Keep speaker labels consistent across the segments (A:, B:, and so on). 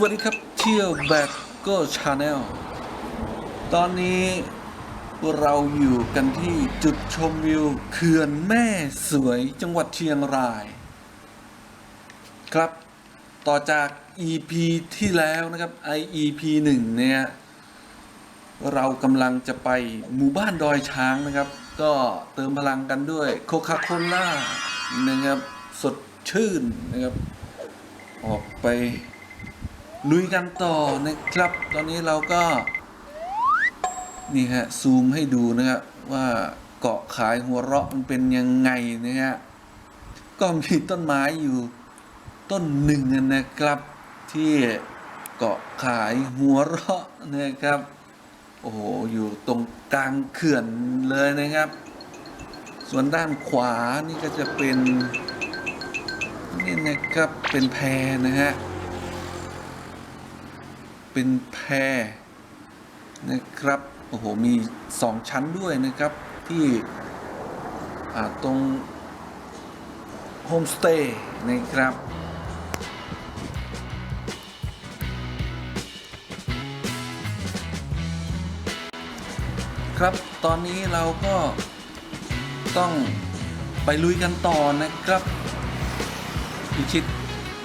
A: สวัสดีครับ เที่ยวแบบก็ชาแนลตอนนี้เราอยู่กันที่จุดชมวิวเขื่อนแม่สวยจังหวัดเชียงราย ครับ ต่อจาก EP ที่แล้วนะครับ IEP 1 เนี่ย เรากำลังจะไปหมู่บ้านดอยช้างนะครับ ก็เติมพลังกันด้วยโคคาโคล่านะครับ สดชื่นนะครับ ออกไป ลุยกันต่อนะครับ ตอนนี้เราก็ นี่ฮะซูมให้ดูนะครับว่าเกาะขายหัวเราะมันเป็นยังไงนะฮะก็มีต้นไม้อยู่ต้นหนึ่งนะครับ ที่เกาะขายหัวเราะนะครับ โอ้โหอยู่ตรงกลางเขื่อนเลยนะครับ ส่วนด้านขวานี่ก็จะเป็นนี่นะครับเป็นแพนะฮะ เป็นแพรนะครับ โอ้โห มีสองชั้นด้วยนะครับ ที่ตรงโฮมสเตย์นะครับครับ ตอนนี้เราก็ต้องไปลุยกันต่อนะครับพิชิต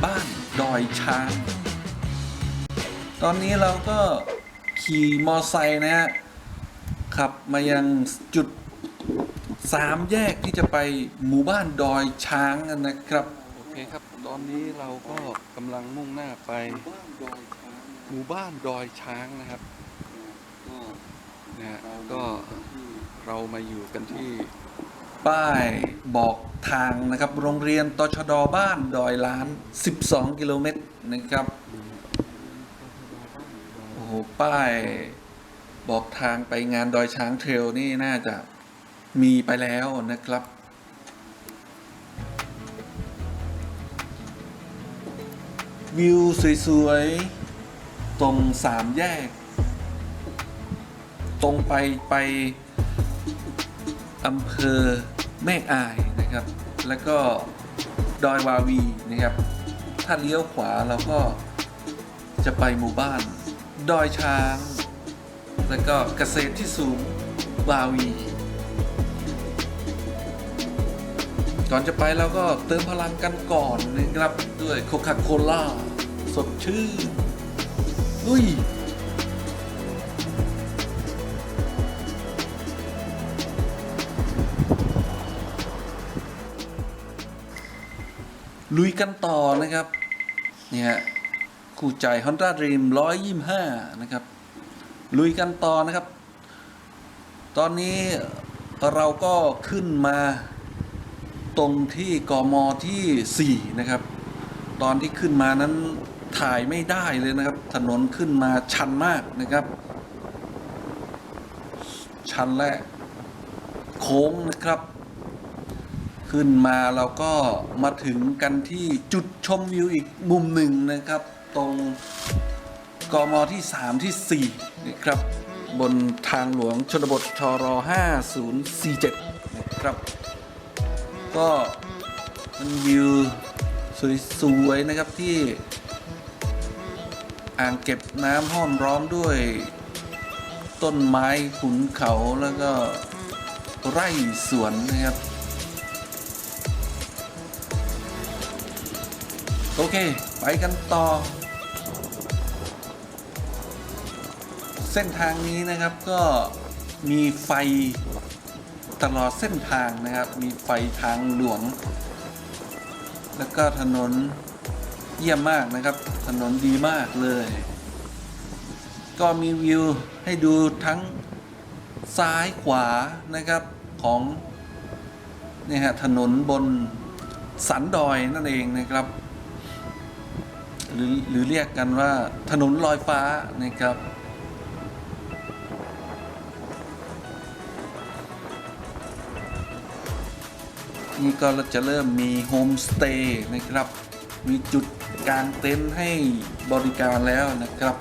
A: บ้านดอยช้าง ตอนนี้เราก็ขี่มอไซค์นะฮะขับมายังจุดสามแยกที่จะไปหมู่บ้านดอยช้างกันนะครับ โอเคครับ ตอนนี้เราก็กำลังมุ่งหน้าไปหมู่บ้านดอยช้างนะครับนะฮะก็เรามาอยู่กันที่ป้ายบอกทางนะครับ โรงเรียนตชดบ้านดอยล้าน 12 กิโลเมตรนะครับ ป้ายบอกทางไปงานดอยช้างเทรลนี่น่าจะมีไปแล้วนะครับ วิวสวยๆ ตรงสามแยก ตรงไปไปอำเภอแม่อายนะครับ แล้วก็ดอยวาวีนะครับ ถ้าเลี้ยวขวาเราก็จะไปหมู่บ้าน ดอยช้าง แล้วก็เกษตรที่สูงวาวี ก่อนจะไปเราก็เติมพลังกันก่อนนะครับด้วยโคคาโคล่าสดชื่นลุยลุยกันต่อนะครับเนี่ย คู่ใจ Honda Dream 125 นะครับ ลุยกันต่อนะครับ ตอนนี้เราก็ขึ้นมาตรงที่กมที่ 4 นะครับ ตอนที่ขึ้นมานั้นถ่ายไม่ได้เลยนะครับ ถนนขึ้นมาชันมากนะครับ ชันและโค้งนะครับ ขึ้นมาเราก็มาถึงกันที่จุดชมวิวอีกมุมหนึ่งนะครับ ตรงกมที่ 3 ที่ 4 นะครับ บนทางหลวงชนบทชร5047 นะครับ ก็มันวิวสวยๆนะครับที่อ่างเก็บน้ำห้อมร้อมด้วยต้นไม้ขุนเขาแล้วก็ไร่สวนนะครับ โอเค ไปกันต่อ เส้นทางนี้นะครับก็มีไฟตลอดเส้นทางนะครับ มีไฟทางหลวง แล้วก็ถนนเยี่ยมมากนะครับ ถนนดีมากเลย ก็มีวิวให้ดูทั้งซ้ายขวานะครับของนี่ฮะถนนบนสันดอยนั่นเองนะครับ หรือหรือเรียกกันว่าถนนลอยฟ้านะครับ นี่ก็จะเริ่มมีโฮมสเตย์นะครับ มีจุดกางเต็นท์ให้บริการแล้วนะครับ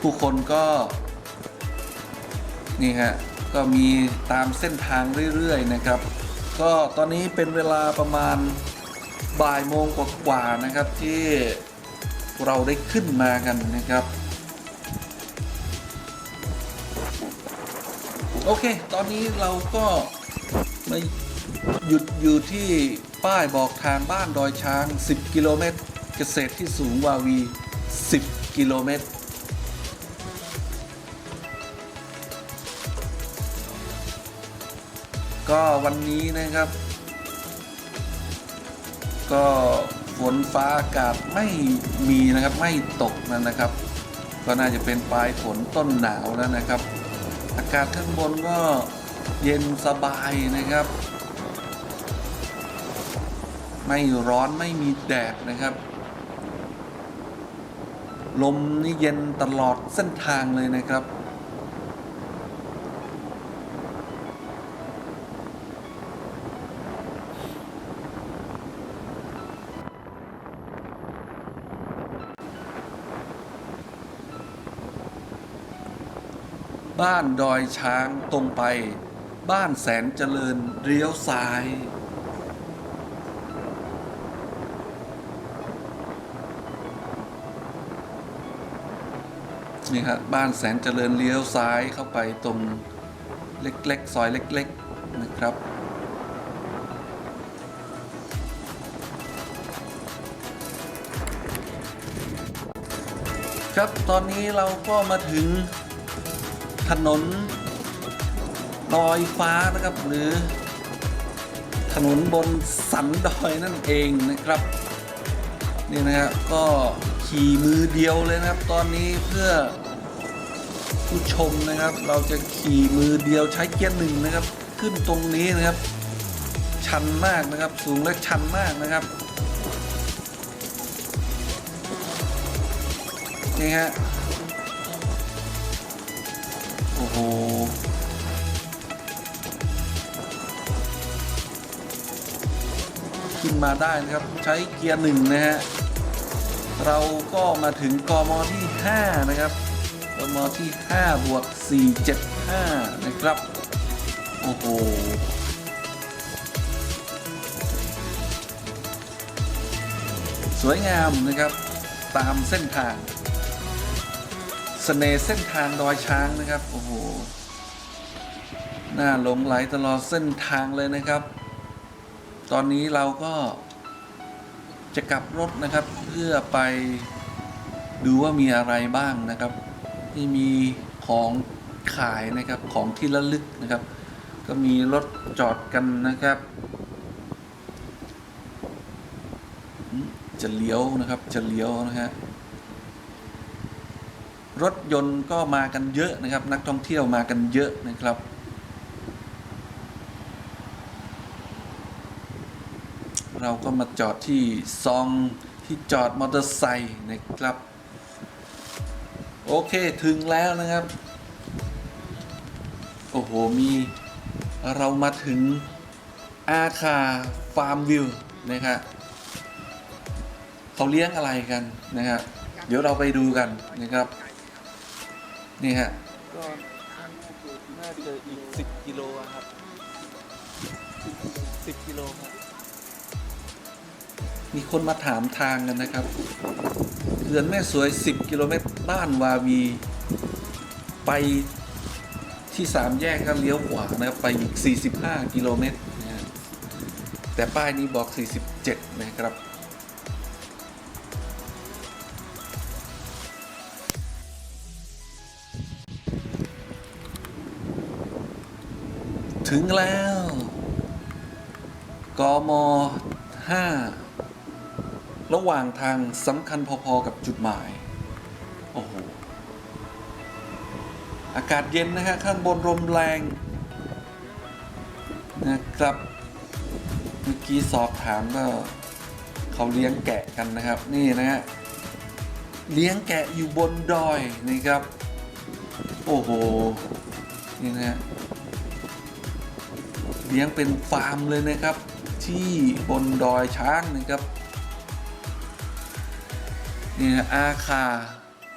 A: ผู้คนก็นี่ฮะก็มีตามเส้นทางเรื่อยๆนะครับ ก็ตอนนี้เป็นเวลาประมาณบ่ายโมงกว่าๆนะครับที่เราได้ขึ้นมากันนะครับ โอเค ตอนนี้เราก็มาหยุดอยู่ที่ป้ายบอกทางบ้านดอยช้าง 10 กิโลเมตร เกษตรที่สูงวาวี 10 กิโลเมตร ก็วันนี้นะครับ ก็ฝนฟ้าอากาศไม่มีนะครับไม่ตกนะนะครับ ก็น่าจะเป็นปลายฝนต้นหนาวแล้วนะครับากาศข้างบนก็เย็นสบายนะครับ ไม่ร้อนไม่มีแดดนะครับ ลมนี่เย็นตลอดเส้นทางเลยนะครับ บ้านดอยช้างตรงไป บ้านแสนเจริญเลี้ยวซ้าย นี่ครับบ้านแสนเจริญเลี้ยวซ้ายเข้าไปตรงเล็กๆซอยเล็ก ๆ นะครับครับ ตอนนี้เราก็มาถึง ถนนดอยฟ้านะครับ หรือถนนบนสันดอยนั่นเองนะครับนี่นะฮะก็ขี่มือเดียวเลยนะครับ ตอนนี้เพื่อผู้ชมนะครับ เราจะขี่มือเดียวใช้เกียร์หนึ่งนะครับ ขึ้นตรงนี้นะครับ ชันมากนะครับสูงและชันมากนะครับนี่ฮะ อ้โหขึ้นมาได้นะครับ ใช้เกียร์หนึ่งนะฮะ เราก็มาถึงกมที่ 5 นะครับกมที่ 5 บวก 475 นะครับ โอ้โหสวยงามนะครับตามเส้นทาง สน่ห์เส้นทางดอยช้างนะครับ โอ้โห น่าหลงไหลตลอดเส้นทางเลยนะครับ ตอนนี้เราก็จะกลับรถนะครับ เพื่อไปดูว่ามีอะไรบ้างนะครับ ที่มีของขายนะครับของที่ระลึกนะครับ ก็มีรถจอดกันนะครับ จะเลี้ยวนะครับจะเลี้ยวนะฮะ รถยนต์ก็มากันเยอะนะครับ นักท่องเที่ยวมากันเยอะนะครับ เราก็มาจอดที่ซองที่จอดมอเตอร์ไซค์นะครับ โอเคถึงแล้วนะครับ โอ้โห มีเรามาถึงอาคาฟาร์มวิวนะครับเขาเลี้ยงอะไรกันนะครับเดี๋ยวเราไปดูกันนะครับ นี่ฮะ ก็น่าจะอีก10กิโลอะครับ10กิโลครับ มีคนมาถามทางกันนะครับเขื่อนแม่สวย 10 กิโลเมตรบ้านวาวี ไปที่สามแยกก็เลี้ยวขวานะครับไปอีก 45 กิโลเมตรนะฮะแต่ป้ายนี้บอก 47 นะครับ ถึงแล้ว กม5ระหว่างทางสำคัญพอๆกับจุดหมาย โอ้โห อากาศเย็นนะฮะ ข้างบนลมแรงนะครับ เมื่อกี้สอบถามก็เขาเลี้ยงแกะกันนะครับ นี่นะฮะ เลี้ยงแกะอยู่บนดอยนะครับ โอ้โห นี่นะฮะ เลี้ยงเป็นฟาร์มเลยนะครับ ที่บนดอยช้างนะครับนี่นะอาคา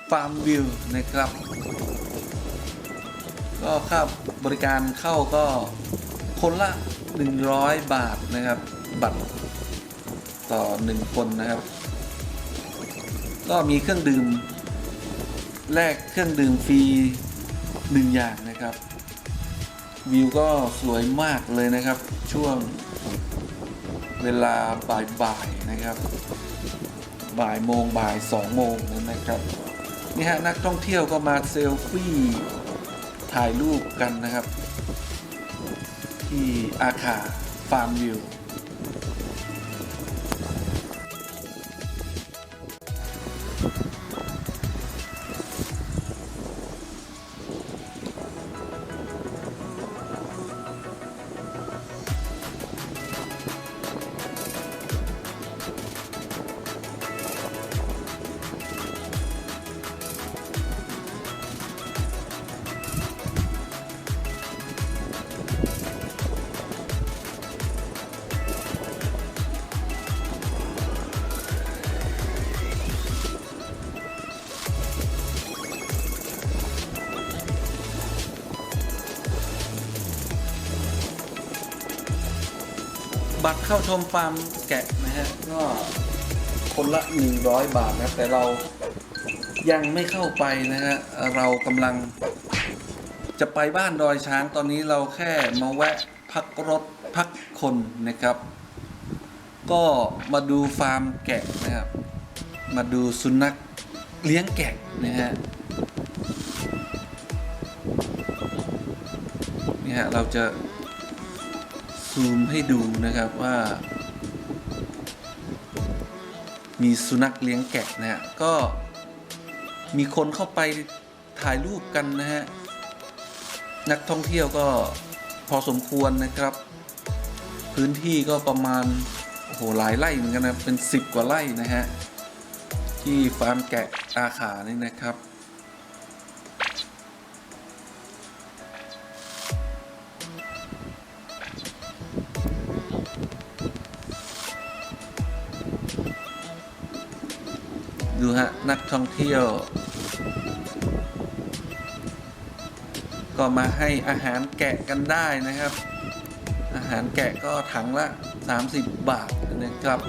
A: ฟาร์มวิวนะครับ ก็ค่าบริการเข้าก็คนละ 100 บาทนะครับ บัตรต่อ 1 คนนะครับ ก็มีเครื่องดื่มแลกเครื่องดื่มฟรีหนึ่งอย่างนะครับ วิวก็สวยมากเลยนะครับ ช่วงเวลาบ่ายๆนะครับ บ่ายโมงบ่ายสองโมงนะครับนี่ฮะนักท่องเที่ยวก็มาเซลฟี่ถ่ายรูปกันนะครับ ที่อาคาฟาร์มวิว บัตรเข้าชมฟาร์มแกะนะฮะก็คนละ 100 บาทนะแต่เรายังไม่เข้าไปนะฮะเรากำลังจะไปบ้านดอยช้างตอนนี้เราแค่มาแวะพักรถพักคนนะครับ ก็มาดูฟาร์มแกะนะครับ มาดูสุนัขเลี้ยงแกะนะฮะนี่ฮะเราจะ ซูมให้ดูนะครับว่า มีสุนัขเลี้ยงแกะนะฮะก็มีคนเข้าไปถ่ายรูปกันนะฮะ นักท่องเที่ยวก็พอสมควรนะครับ พื้นที่ก็ประมาณโอ้โหหลายไร่เหมือนกันนะเป็นสิบกว่าไร่นะฮะ ที่ฟาร์มแกะอาขานี่นะครับ ดูฮะ นักท่องเที่ยว ก็มาให้อาหารแกะกันได้นะครับ อาหารแกะก็ถังละ 30 บาทนะครับ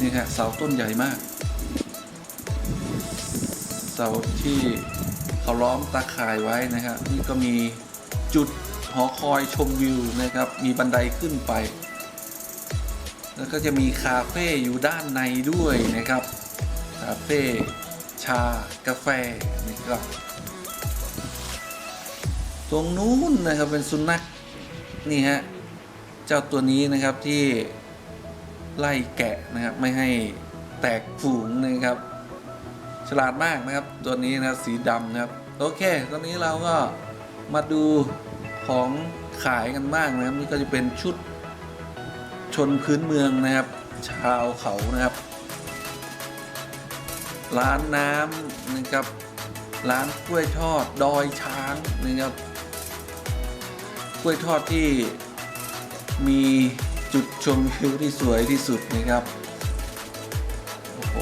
A: นี่ฮะเสาต้นใหญ่มาก เสาที่เขาล้อมตาข่ายไว้นะครับ นี่ก็มีจุดหอคอยชมวิวนะครับ มีบันไดขึ้นไป แล้วก็จะมีคาเฟ่อยู่ด้านในด้วยนะครับ คาเฟ่ชากาแฟนะครับ ตรงนู้นนะครับเป็นสุนัขนี่ฮะเจ้าตัวนี้นะครับที่ไล่แกะนะครับไม่ให้แตกฝูงนะครับ ฉลาดมากนะครับ ตัวนี้นะสีดำนะครับ โอเค ตอนนี้เราก็มาดูของขายกันบ้างนะครับนี่ก็จะเป็นชุด นพื้นเมืองนะครับ ชาวเขานะครับ ร้านน้ำนะครับ ร้านกล้วยทอดดอยช้างนะครับกล้วยทอดที่มีจุดชมวิวที่สวยที่สุดนะครับ โอ้โห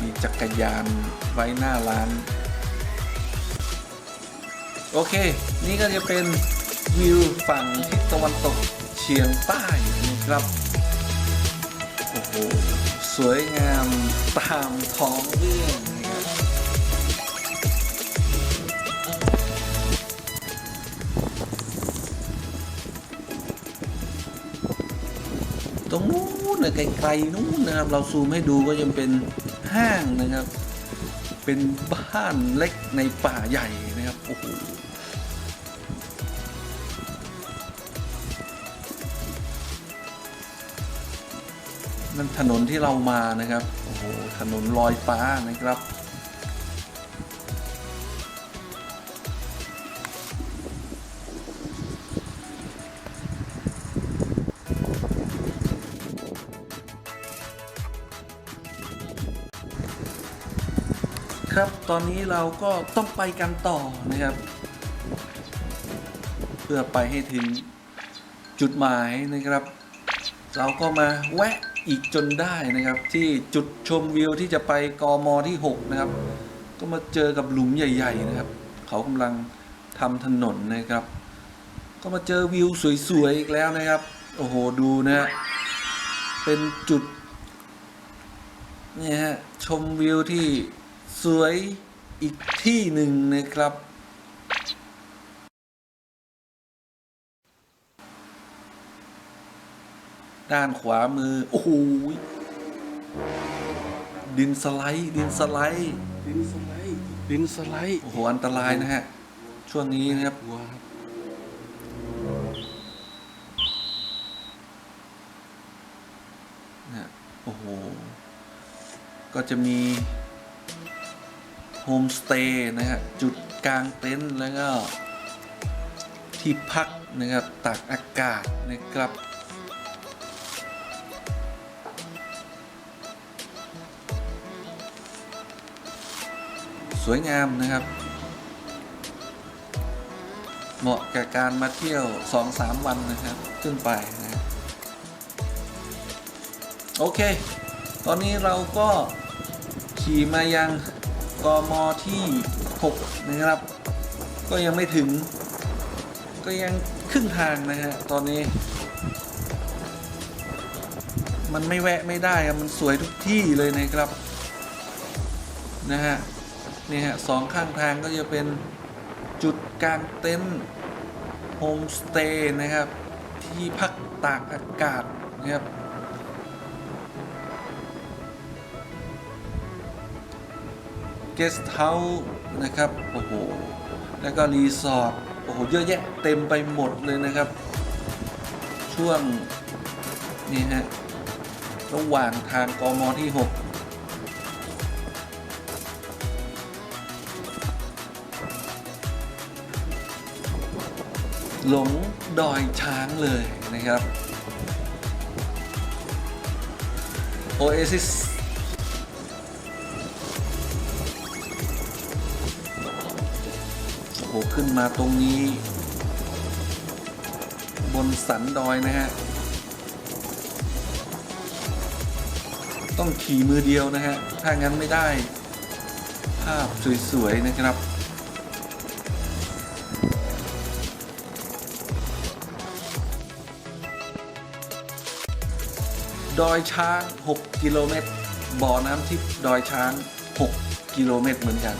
A: มีจักรยานไว้หน้าร้าน โอเค นี่ก็จะเป็นวิวฝั่งทิศตะวันตกเฉียงใต้ ครับ โอ้โห สวยงามตามท้องเรื่องตรงนู้นนะไกลๆนู้นนะครับ เราซูมให้ดูก็ยังเป็นห้างนะครับ เป็นบ้านเล็กในป่าใหญ่นะครับ โอ้โห นั่นถนนที่เรามานะครับ โอ้โห ถนนลอยฟ้านะครับ ครับ ตอนนี้เราก็ต้องไปกันต่อนะครับ เพื่อไปให้ถึงจุดหมายนะครับ เราก็มาแวะ อีกจนได้นะครับ ที่จุดชมวิวที่จะไปกมที่ 6 นะครับ ก็มาเจอกับหลุมใหญ่ ๆ นะครับ เขากำลังทำถนนนะครับ ก็มาเจอวิวสวยๆอีกแล้วนะครับ โอ้โหดูนะฮะเป็นจุดเนี่ยฮะชมวิวที่สวยอีกที่หนึ่งนะครับ ด้านขวามือ โอ้โหดินสไลด์ ดินสไลด์
B: ดินสไลด์ดินสไลด์
A: โอ้โห อันตรายนะฮะ ช่วงนี้นะครับ
B: ว้าว
A: นะโอ้โห ก็จะมีโฮมสเตย์นะฮะ จุดกลางเต็นท์แล้วก็ที่พักนะครับตากอากาศนะครับ สวยงามนะครับ เหมาะกับการมาเที่ยว 2-3 วันนะครับ ขึ้นไปนะโอเค ตอนนี้เราก็ขี่มายังกมที่ 6 นะครับ ก็ยังไม่ถึง ก็ยังครึ่งทางนะฮะ ตอนนี้ มันไม่แวะไม่ได้มันสวยทุกที่เลยนะครับ นะฮะ นี่ฮะสองข้างทางก็จะเป็นจุดกลางเต็นท์โฮมสเตย์นะครับ ที่พักตากอากาศนะครับเกสต์เฮาส์นะครับ โอ้โห แล้วก็รีสอร์ทโอ้โห เยอะแยะเต็มไปหมดเลยนะครับ ช่วง นี่ฮะ ระหว่างทางกมที่ 6 หลงดอยช้างเลยนะครับ Oasis โอ้ขึ้นมาตรงนี้ บนสันดอยนะฮะ ต้องขี่มือเดียวนะฮะ ถ้างั้นไม่ได้ ภาพสวย ๆ นะครับ ดอยช้าง 6 กิโลเมตร บ่อน้ำทิพย์ดอยช้าง 6 กิโลเมตรเหมือนกัน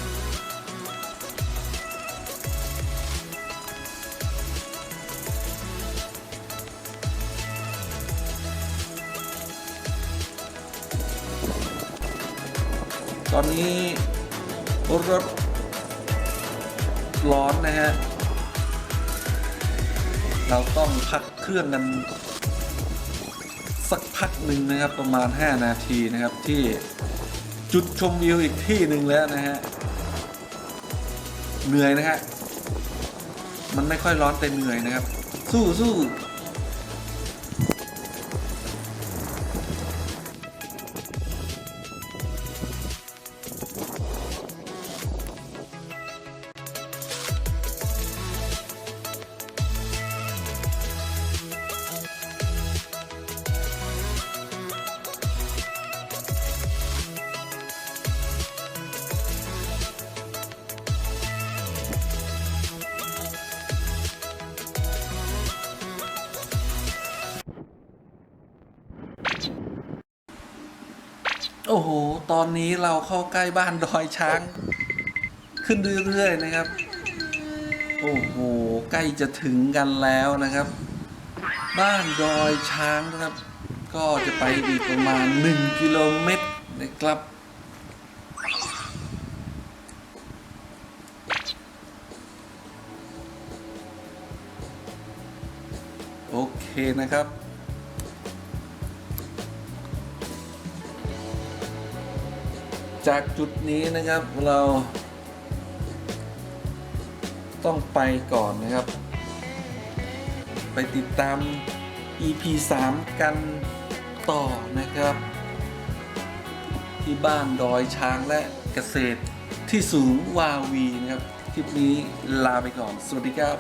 A: ตอนนี้รถร้อนนะฮะ เราต้องพักเครื่องกัน สักพักหนึ่งนะครับประมาณ 5 นาทีนะครับที่จุดชมวิวอีกที่หนึ่งแล้วนะฮะเหนื่อยนะฮะมันไม่ค่อยร้อนแต่เหนื่อยนะครับ สู้สู้ โอ้โห ตอนนี้เราเข้าใกล้บ้านดอยช้าง ขึ้นเรื่อยๆนะครับ โอ้โห ใกล้จะถึงกันแล้วนะครับ บ้านดอยช้างนะครับ ก็จะไปอีกประมาณ 1 กิโลเมตรนะครับ โอเคนะครับ จากจุดนี้นะครับเราต้องไปก่อนนะครับ ไปติดตาม EP 3 กันต่อนะครับ ที่บ้านดอยช้างและเกษตรที่สูงวาวีนะครับ คลิปนี้ลาไปก่อน สวัสดีครับ